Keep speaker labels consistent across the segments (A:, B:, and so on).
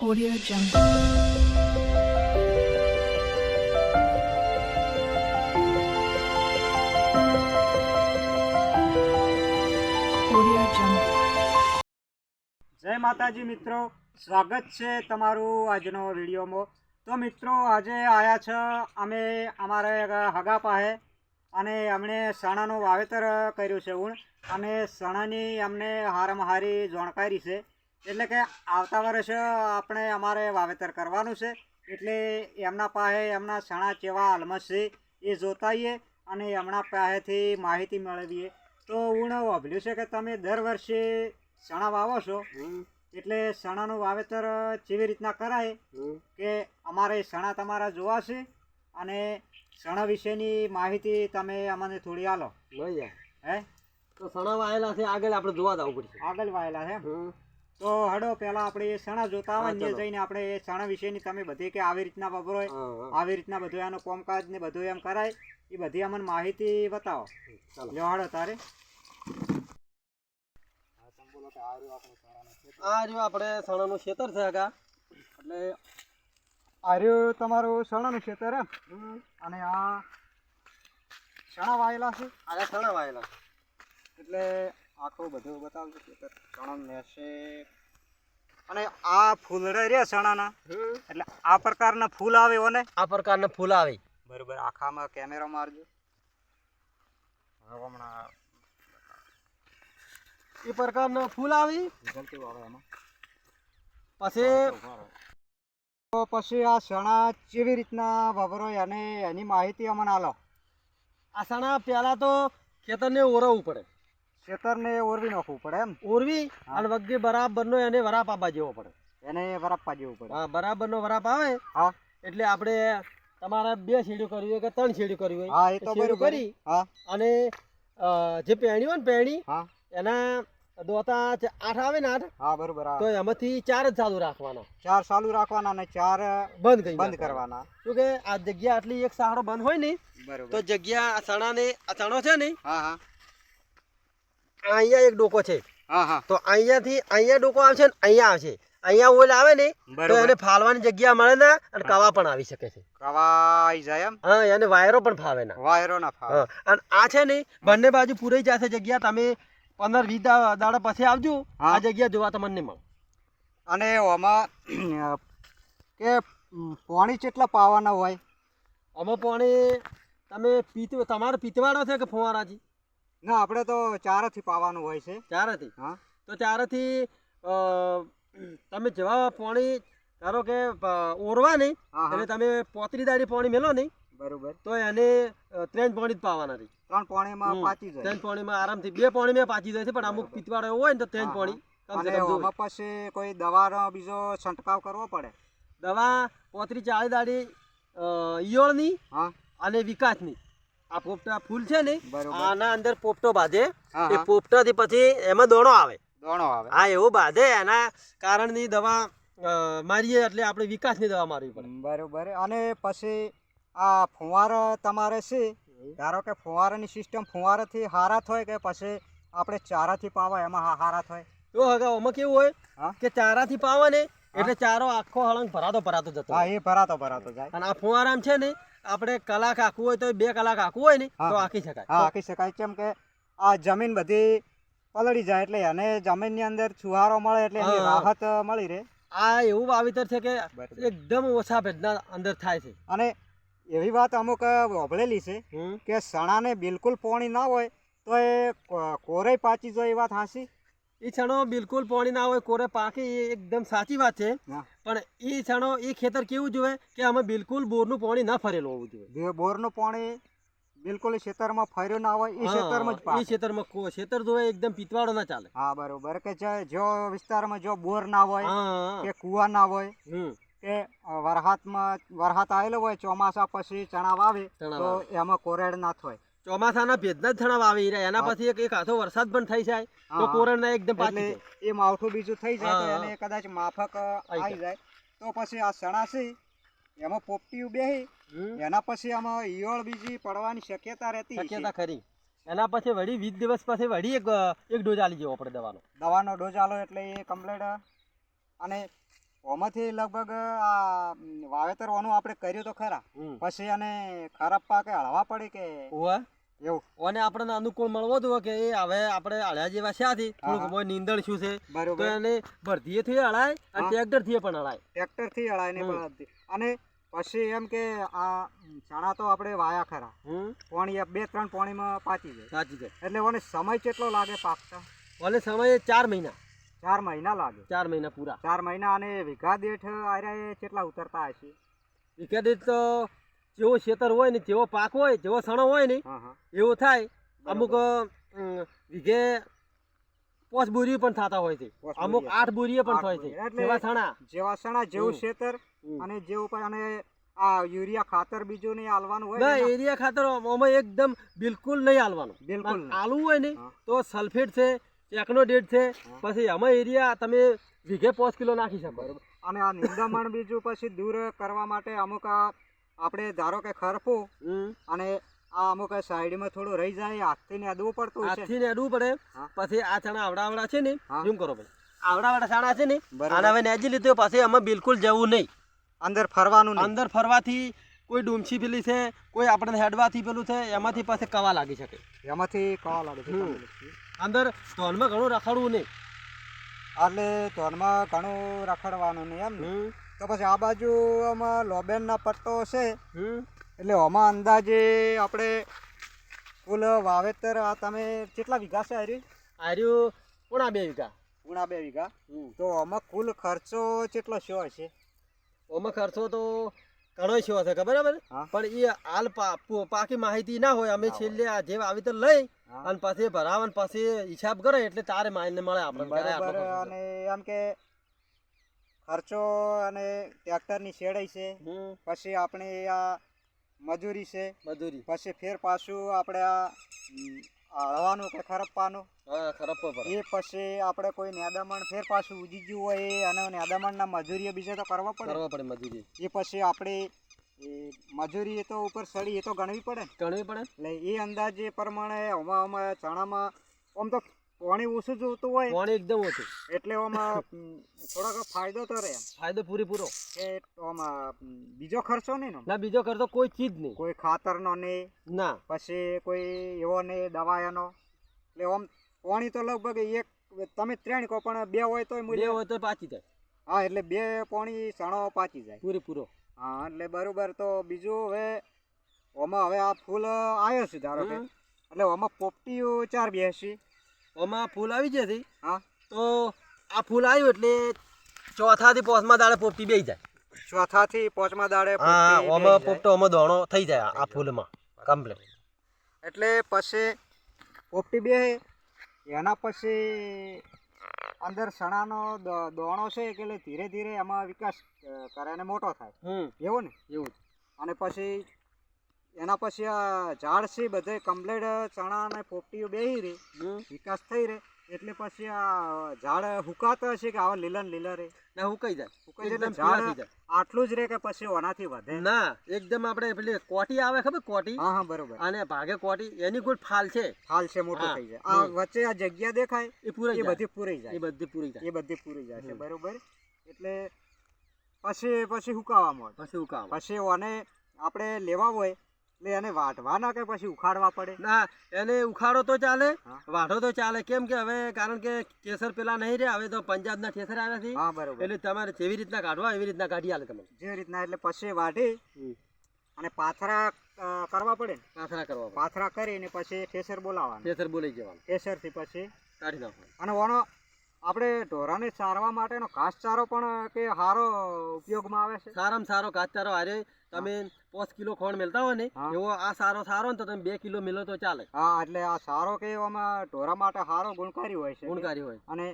A: Audio Jungle. Audio Jungle.
B: જય માતાજી મિત્રો, સ્વાગત છે તમારું આજનો વિડીયોમાં તો મિત્રો, આજે આયા છે અમે અમારે હગા પાસે અને અમને ચણાનું વાવેતર કર્યું છે ઉણ અને ચણાની અમને હારામાં હારી જાણકારી છે એટલે કે આવતા વર્ષે આપણે અમારે વાવેતર કરવાનું છે. એટલે એમના પાસે એમના ચણા કેવા હાલમાં છે એ જોતાઈએ અને એમના પાસેથી માહિતી મેળવીએ. તો હું વાપર્યું છે કે તમે દર વર્ષે ચણા વાવો છો? એટલે સણાનું વાવેતર કેવી રીતના કરાય કે અમારે સણા તમારા જોવાશે અને સણા વિશેની માહિતી તમે અમને થોડી આલો. હે?
C: તો સણા વાયેલા છે આગળ આપણે જોવા જવું પડશે.
B: આગળ વાયેલા છે તો હડો પેલા આપણે એ સણા જોતા હોય ને. જઈને આપણે એ સણા વિશેની તમે બધી કે આવી રીતના વાપરો. આવી રીતના બધું એનો કોમકાજ ને બધું એમ કરાય. એ બધી અમને માહિતી બતાવો.
C: ચાલો.
B: લ્યો હડો તારે.
C: આ રહ્યું આપણે સણાનું ખેતર છે આગા.
B: એટલે આર્યું તમારું ચણાનું ખેતર અને આ સણા વાયેલા છે.
C: આગા સણા વાયેલા
B: એટલે આખું બધું બતાવજો ખેતર ચણા મેસે અને આ ફૂલડા રહ્યા ચણાના. એટલે આ પ્રકારના ફૂલ આવે ઓને?
C: આ પ્રકારના ફૂલ આવે.
B: બરોબર આખામાં કેમેરા મારજો. હમણાં
C: એ પ્રકારના ફૂલ આવી. પછી
B: તો પછી આ સણા કેવી રીતના વપરાય અને એની માહિતી અમને આલો.
C: આ સણા પહેલાં તો ખેતરને ઓરવવું પડે.
B: ખેતરને ઓરવી નાખવું પડે એમ.
C: ઓરવી? અને વગી બરાબરનો એને વરાપ આપવા જેવો પડે.
B: એને વરાપવા જેવું પડે.
C: હા બરાબરનો વરાપ આવે?
B: હા.
C: એટલે આપણે તમારે બે શેડ્યું કરવી હોય કે ત્રણ શેડ્યું કરવી હોય?
B: હા એ તો બરાબર.
C: કરી
B: હા.
C: અને જે પેણી હોય ને પેણી
B: હા.
C: એના દોતા આઠ આવે ને આઠ
B: હા બરોબર
C: તો એમાંથી ચાર જ ચાલુ રાખવાના.
B: ચાર ચાલુ રાખવાના ને ચાર
C: બંધ કરી
B: બંધ કરવાના.
C: શું કે આ જગ્યા આટલી એક સાહડો બંધ હોય ને તો જગ્યા આ ચણાને આ ચણો છે ને
B: હા હા.
C: આ અહીંયા એક ડોકો છે.
B: હા હા.
C: તો અહીંયાથી અહીંયા ડોકો આવશે ને અહીંયા આવશે. અહીંયા ઓલ આવે ને તો એને ફાલવાની જગ્યા મળે ને અને કવા પણ આવી શકે છે.
B: કવા આવી જાય એમ?
C: હા એને વાયરો પણ ફાવે ના.
B: વાયરો ના ફાવે.
C: અને આ છે ને બંને બાજુ પૂરાઈ જશે જગ્યા. તમે પંદર વીસ દાડા પછી આવજો. આ જગ્યા જોવા તમને મળે.
B: અને આમાં કે પાણી કેટલા પાવાના હોય?
C: આમાં પાણી તમે પીત તમારે પીતવાડો છે કે ફુવારાથી?
B: ના આપણે તો ચારથી પાવાનું હોય છે.
C: ચારેથી?
B: હા.
C: તો ચારેથી તમે જેવા પાણી ધારો કે ઓરવા નહીં
B: અને
C: એટલે તમે પોતરી દાડી પાણી મેલો નહીં
B: બરોબર.
C: તો એને ત્રણ પાણી જ પાવાના રહી.
B: ત્રણ પાણીમાં. પાચી જાય.
C: ત્રણ પાણીમાં આરામથી બે પોણી મેં પાચી જાય છે પણ અમુક પીતવાળો એવો હોય ને તો ત્રણ પોણી
B: પછી કોઈ દવાનો બીજો છંટકાવ કરવો પડે?
C: દવા પોતરી ચાળી દાડી ઈયળની અને વિકાસની. આ પોપટા ફૂલ છે ને? આના અંદર પોપટો બાંધે. એ
B: પોપટા
C: થી પછી એમાં દોણો આવે.
B: દોણો આવે.
C: હા એવું બાંધે. એના કારણની દવા મારીએ એટલે આપણે વિકાસની દવા મારવી પડે.
B: બરોબર. અને પછી આ ફુવારો તમારે છે? ધારો કે ફુવારાની સિસ્ટમ ફુવારાથી હારા થાય કે પછી આપણે ચારાથી પાવા એમાં હારા થાય
C: તો હવે આમાં કેવું હોય કે ચારાથી પાવા ને એટલે ચારો આખો હળંગ ભરાતો ભરાતો જતો
B: હા એ ભરાતો ભરાતો જાય.
C: અને આ ફુવારામ છે ને આપણે કલાક આખવું હોય તો બે કલાક આખવું હોય ને તો આખી શકાય.
B: હા આખી શકાય. કેમ કે આ જમીન બધી પલળી જાય એટલે એને જમીનની અંદર છુહારો મળે એટલે. રાહત મળી રહે.
C: આ એવું વાવેતર છે કે એકદમ ઓછા ભેજના અંદર થાય છે.
B: અને એવી વાત અમુક વભળેલી છે. કે સણાને બિલકુલ પોણી ના હોય તો એ કોરે પાચી જાય એ વાત હાંસી?
C: એ છણો બિલકુલ પાણી ના હોય કોરે પાકે એ એકદમ સાચી વાત છે. પણ એ છણો એ ખેતર કેવું જોઈએ કે અમે બિલકુલ બોરનું પાણી ના ફરેલું હોવું જોઈએ
B: બોરનું પાણી બિલકુલ ખેતરમાં ફર્યું ના હોય એ ખેતરમાં જ
C: એ ખેતરમાં કો- ખેતર જોવે એકદમ પીતવાળો ના ચાલે.
B: હા બરોબર. કે જો વિસ્તારમાં જો બોર ના હોય કે કુવા ના હોય કે વરહાતમાં વરહાત આવેલો હોય ચોમાસા પછી ચણા વાવે તો એમાં કોરેડ ના થાય
C: ચોમાસાના ભેજના જ છણા આવી રહ્યા. એના પછી એક એક હાથો વરસાદ પણ થઈ જાય. તો. કોરણના એકદમ પાછી
B: એ માવઠું બીજું થઈ જાય અને કદાચ માફક આવી જાય. તો પછી આ સણાસી એમાં પોપટી બેહી એના પછી આમાં ઈયળ બીજી પડવાની શક્યતા રહેતી
C: શક્યતા ખરી. એના પછી વળી વીસ દિવસ પછી વળી એક એક ડોઝ આલી જવો પડે દવાનો.
B: દવાનો ડોઝ આલો એટલે એ કમ્પ્લેટ અને ઓમાંથી લગભગ આ વાવેતર ઓનું આપણે કર્યું તો ખરા. પછી અને ખરાબ પાકે હળવા પડી કે એવું.
C: અને આપણને અનુકૂળ મળવો તો કે એ હવે આપણે અળ્યા જેવા શ્યાથી થોડુંક. મોય નીંદણ શું છે? તો
B: બરોબર
C: ભરતીએ થી અળાય અને ટ્રેક્ટરથી પણ
B: અળાય. ટ્રેક્ટરથી અળાય ને
C: હમ.
B: અને પછી એમ કે આ ચણા તો આપણે વાયા ખરા. પોણી બે ત્રણ પોણીમાં પાચી જાય.
C: સાચી જાય.
B: એટલે ઓને સમય કેટલો લાગે પાકતા?
C: અને સમય ચાર મહિના.
B: ચાર મહિના લાગે.
C: ચાર મહિના પૂરા.
B: ચાર મહિના અને વીઘા દેઠ આર્યા કેટલા ઉતરતા હશે?
C: વીઘા દેઠ તો જેવો ખેતર હોય ને જેવો પાક હોય જેવો સણો હોય ને એવું થાય. અમુક વીઘે પોચ બુરી પણ થતા હોય છે. અમુક આઠ બોરીએ પણ થાય છે. જેવા સણા.
B: જેવા સણા જેવું ખેતર અને જેવું પણ અને આ યુરિયા ખાતર બીજું નહીં હાલવાનું હોય
C: ના
B: યુરિયા
C: એરિયા ખાતર અમે એકદમ બિલકુલ નહીં હાલવાનું
B: બિલકુલ
C: અને હોય ને તો સલ્ફેટ છે ટેકનોડેટ છે પછી અમે એરિયા તમે વીઘે પાંચ કિલો નાખી શકો.
B: અને આ નિંદામણ બીજું પછી દૂર કરવા માટે અમુક આ આપણે ધારો કે ખરપું અને આ અમુક સાઈડમાં થોડું રહી જાય હાથથી ને અડવું પડતું
C: હાથથી ને અડવું પડે. પછી આ ચણા આવડા આવડા છે ને. એમ કરો ભાઈ. આવડાવડા આવડા ચણા છે ને. આને હવે નેજી લીધો પછી અમે બિલકુલ જવું નહીં.
B: અંદર ફરવાનું
C: અંદર ફરવાથી કોઈ ડૂમછી પેલી છે કોઈ આપણે હેડવાથી પેલું છે એમાંથી પાસે કવા લાગી શકે.
B: એમાંથી કવા લાગે છે
C: અંદર ધોનમાં ઘણું રખડવું નહીં.
B: એટલે ધોનમાં ઘણું રખડવાનું નહીં એમ. તો પછી આ બાજુ આમાં લોબેનના પટ્ટો છે. એટલે આમાં અંદાજે આપણે કુલ વાવેતર આ તમે કેટલા વીઘા છે હરી
C: આર્યું પૂણા બે વીઘા.
B: પૂણા બે વીઘા. તો આમાં કુલ ખર્ચો કેટલો શો હશે?
C: આમાં ખર્ચો તો ઘણો શો હશે ખબર બરાબર. પણ એ હાલ પાકી માહિતી ના હોય અમે છેલ્લે આ જે વાવેતર લઈ અને પછી ભરાવન પછી હિસાબ કરે એટલે તારે માહિતી મળે આપણે.
B: અને એમ કે ખર્ચો અને ટ્રેક્ટરની શેડાઈ છે. પછી આપણે આ મજૂરી છે.
C: મજૂરી.
B: પછી ફેર પાછું આપણે આ હળવાનું કે ખરપવાનું. એ પછી આપણે કોઈ નેદામણ ફેર પાછું ઉજી ગયું હોય એ અને નેદામણના મજૂરી બીજે તો કરવા પડે.
C: કરવા પડે મજૂરી.
B: એ પછી આપણે મજૂરી એ તો ઉપર સડી એ તો ગણવી પડે.
C: ગણવી પડે?
B: એટલે એ અંદાજે પ્રમાણે આમાં ચણામાં આમ તો પાણી ઓછું જોતું હોય
C: પાણી એકદમ ઓછું.
B: એટલે આમાં થોડોક ફાયદો તો રહે
C: ફાયદો પૂરેપૂરો
B: કે આમાં બીજો ખર્ચો નહીં ના
C: બીજો ખર્ચો કોઈ ચીજ નહીં.
B: કોઈ ખાતરનો નહીં
C: ના.
B: પછી કોઈ એવો નહીં દવાયાનો એટલે આમ પાણી તો લગભગ એક તમે ત્રણ કહો પણ બે હોય તો
C: બે હોય તો પાચી જાય.
B: હા એટલે બે પાણી સણો પાચી જાય.
C: પૂરેપૂરો
B: હા એટલે બરોબર તો બીજું હવે આમાં હવે આ ફૂલ આવ્યો છે ધારો કે. એટલે આમાં પોપટીઓ ચાર બેસી.
C: આમાં ફૂલ આવી જશે
B: હા.
C: તો આ ફૂલ આવ્યું એટલે ચોથાથી પોચમાં દાડે પોપટી બેસી જાય.
B: ચોથાથી પોચમાં દાડે
C: હા
B: ઓમાં
C: પોપટો ઓમાં દોણો થઈ જાય આ ફૂલમાં કમ્પ્લીટ
B: એટલે પછી પોપટી બે એના પછી અંદર સણાનો દોણો છે કે એટલે ધીરે ધીરે એમાં વિકાસ કરે અને મોટો થાય. એવો ને?
C: એવું
B: અને પછી એના પછી આ ઝાડ છે બધે કમ્પ્લેટ ચણા અને પોપટીઓ બેહી
C: રે
B: વિકાસ થઈ રહે. એટલે પછી આ ઝાડ હુકાતા હશે કે આવા લીલા લીલા રે
C: ના હુકાઈ જાય.
B: હુકાઈ જાય ઝાડ આટલું જ રે કે પછી ઓનાથી વધે?
C: ના એકદમ આપણે પેલી કોટી આવે ખબર કોટી?
B: હા હા બરોબર.
C: અને ભાગે કોટી એની કોઈ ફાલ છે?
B: ફાલ છે મોટો થઈ જાય. આ વચ્ચે આ જગ્યા દેખાય
C: એ પૂરાઈ
B: એ બધી પૂરી જાય.
C: એ બધી પૂરી જાય.
B: એ બધી પૂરી જાય છે બરોબર? એટલે પછી પછી હુકાવા મળે
C: પછી હુકાવા
B: પછી ઓને આપણે લેવા હોય એટલે એને વાટવા ના કે પછી ઉખાડવા પડે.
C: ના એને ઉખાડો તો ચાલે વાઢો તો ચાલે. કેમ કે હવે કારણ કે કેસર પેલા નહીં રે હવે તો પંજાબના કેસર આવ્યા છે.
B: હા બરોબર.
C: એટલે તમારે જેવી રીતના કાઢવા એવી રીતના કાઢી આલે તમે.
B: જે રીતના એટલે પછી વાઢી અને પાથરા કરવા પડે ને.
C: પાથરા કરવા પાથરા
B: પાથરા કરીને પછી ઠેસર બોલાવવાનું.
C: કેસર બોલાઈ જવાનું.
B: ઠેસરથી પછી.
C: કાઢી નાખવાનું.
B: અને ઓનો આપણે ઢોરાને ચારવા માટેનો ઘાસચારો પણ કે સારો ઉપયોગમાં આવે છે?
C: સારામાં સારો ઘાસચારો હારે તમે પાંચ કિલો ખોણ મેલતા હોય ને એવો આ સારો સારો ને તો તમે બે કિલો મેલો તો ચાલે.
B: હા એટલે આ સારો કે આમાં ઢોરા માટે સારો ગુણકારી હોય છે.
C: ગુણકારી હોય.
B: અને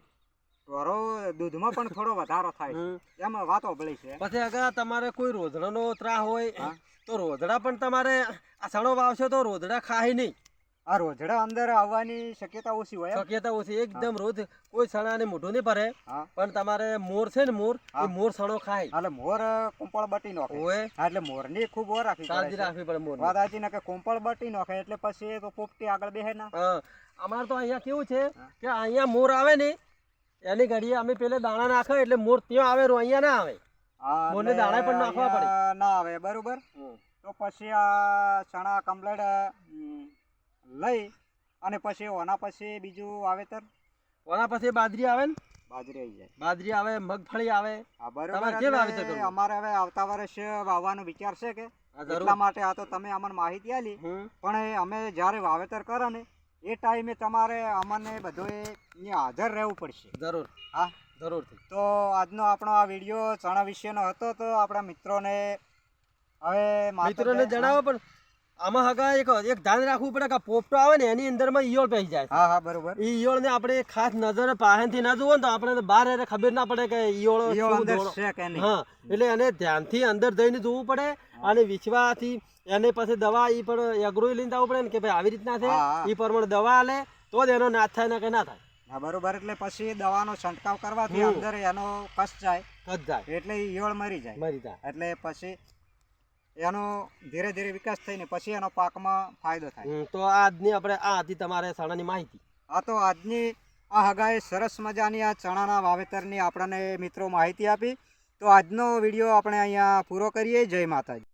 B: ઢોરો દૂધમાં પણ થોડો વધારો થાય એમાં વાતો ભળી છે.
C: પછી અગર તમારે કોઈ રોધડાનો ત્રાસ હોય તો રોધડા પણ તમારે આ સણો વાવશો તો રોધડા ખાય નહીં.
B: આ રોજડા અંદર આવવાની શક્યતા ઓછી હોય
C: શક્યતા ઓછી એકદમ રોજ કોઈ સણાને મોઢું નહીં ભરે પણ તમારે મોર છે ને મોર. એ મોર સણો ખાય.
B: એટલે મોર કુંપળ બટી નાખે.
C: ઓએ
B: હા એટલે મોરની ખૂબ ઓર રાખવી
C: કાળજી રાખવી પડે મોર
B: વાત સાચી ને કે કુંપળ બટી નાખે એટલે પછી તો પોપટી આગળ બેહે ના.
C: અમારે તો અહીંયા કેવું છે કે અહીંયા મોર આવે ને એની ઘડીએ અમે પેલે દાણા નાખે એટલે મોર ત્યાં આવે રો અહીંયા ના આવે.
B: મોર
C: મોરને દાણા પણ નાખવા પડે.
B: ના આવે બરોબર? તો પછી આ ચણા કમ્પ્લેટ લઈ અને પછી ઓના પછી બીજું વાવેતર?
C: ઓના પછી બાજરી આવે ને?
B: બાજરી આવી જાય.
C: બાજરી આવે મગફળી આવે.
B: બરોબર? અમારે હવે આવતા વર્ષે વાવવાનો વિચાર છે કે? એટલા માટે આ તો તમે અમને માહિતી આલી પણ અમે જ્યારે વાવેતર કરો ને એ ટાઈમે તમારે અમને બધોએ હાજર રહેવું પડશે.
C: જરૂર.
B: હા?
C: જરૂરથી.
B: તો આજનો આપણો આ વીડિયો ચણા વિશેનો હતો તો આપણા મિત્રોને હવે માતા
C: મિત્રોને જણાવો પણ આમાં હગા એક એક ધ્યાન રાખવું પડે કે પોપટો આવે ને એની અંદરમાં ઈયળ પહી જાય.
B: હા હા બરોબર.
C: ઈ ઈયળને આપણે ખાસ નજરે પાહેથી ના જુઓ ને તો આપણે બહાર એને ખબર ના પડે કે ઈયળ
B: અંદર છે કે નહીં.
C: હા એટલે એને ધ્યાનથી અંદર જઈને જોવું પડે અને વિશ્વાસથી એને પછી દવા ઈ પણ એગ્રો લઈને આવવું પડે ને કે ભાઈ આવી રીતના છે. ઈ પ્રમાણે દવા આલે તો જ એનો નાશ થાય ને કે ના થાય.
B: હા બરોબર એટલે પછી દવાનો છંટકાવ કરવાથી અંદર એનો કસ જાય.
C: કદ જાય.
B: એટલે ઈયળ મરી જાય.
C: મરી જાય.
B: એટલે પછી એનો ધીરે ધીરે વિકાસ થઈને પછી એનો પાકમાં ફાયદો થાય.
C: તો આજની આપણે આ હતી તમારે ચણાની માહિતી.
B: આ તો આજની આ હગાએ સરસ મજાની આ ચણાના વાવેતરની આપણને મિત્રો માહિતી આપી. તો આજનો વીડિયો આપણે અહીંયા પૂરો કરીએ. જય માતાજી.